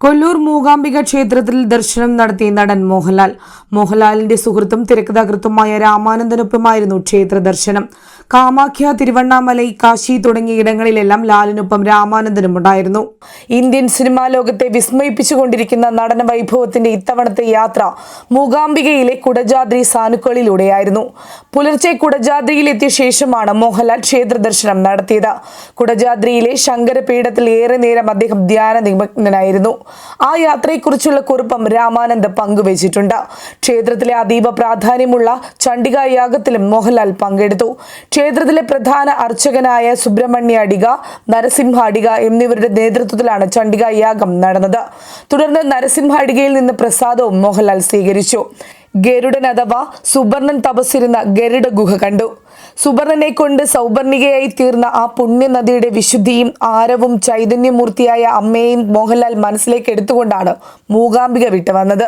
കൊല്ലൂർ മൂകാംബിക ക്ഷേത്രത്തിൽ ദർശനം നടത്തി നടൻ മോഹൻലാൽ. മോഹൻലാലിന്റെ സുഹൃത്തും തിരക്കഥാകൃത്തുമായ രാമാനന്ദനൊപ്പമായിരുന്നു ക്ഷേത്ര ദർശനം. കാമാഖ്യ തിരുവണ്ണാമലൈ കാശി തുടങ്ങിയ ഇടങ്ങളിലെല്ലാം ലാലിനൊപ്പം രാമാനന്ദനും ഉണ്ടായിരുന്നു. ഇന്ത്യൻ സിനിമാ ലോകത്തെ വിസ്മയിപ്പിച്ചുകൊണ്ടിരിക്കുന്ന നടന വൈഭവത്തിന്റെ ഇത്തവണത്തെ യാത്ര മൂകാംബികയിലെ കുടജാദ്രി സാനുക്കളിലൂടെയായിരുന്നു. പുലർച്ചെ കുടജാദ്രിയിലെത്തിയ ശേഷമാണ് മോഹൻലാൽ ക്ഷേത്ര ദർശനം നടത്തിയത്. കുടജാദ്രിയിലെ ശങ്കരപീഠത്തിൽ ഏറെ നേരം അദ്ദേഹം ധ്യാന നിമഗ്നനായിരുന്നു ആ യാത്രയെക്കുറിച്ചുള്ള കുറിപ്പും രാമാനന്ദ് പങ്കുവച്ചിട്ടുണ്ട്. ക്ഷേത്രത്തിലെ അതീവ പ്രാധാന്യമുള്ള ചണ്ഡിക യാഗത്തിലും മോഹൻലാൽ പങ്കെടുത്തു. ക്ഷേത്രത്തിലെ പ്രധാന അർച്ചകനായ സുബ്രഹ്മണ്യ അടിക നരസിംഹ അടിക എന്നിവരുടെ നേതൃത്വത്തിലാണ് ചണ്ഡിക യാഗം നടന്നത്. തുടർന്ന് നരസിംഹ അടികയിൽ നിന്ന് പ്രസാദവും മോഹൻലാൽ സ്വീകരിച്ചു. ഗരുഡൻ അഥവാ സുബർണൻ തപസ്സിരുന്ന ഗരുഡ ഗുഹ കണ്ടു. സുബർണനെ കൊണ്ട് സൗവർണികയായി തീർന്ന ആ പുണ്യനദിയുടെ വിശുദ്ധിയും ആരവും ചൈതന്യമൂർത്തിയായ അമ്മയെയും മോഹൻലാൽ മനസ്സിലേക്ക് എടുത്തുകൊണ്ടാണ് മൂകാംബിക വിട്ടുവന്നത്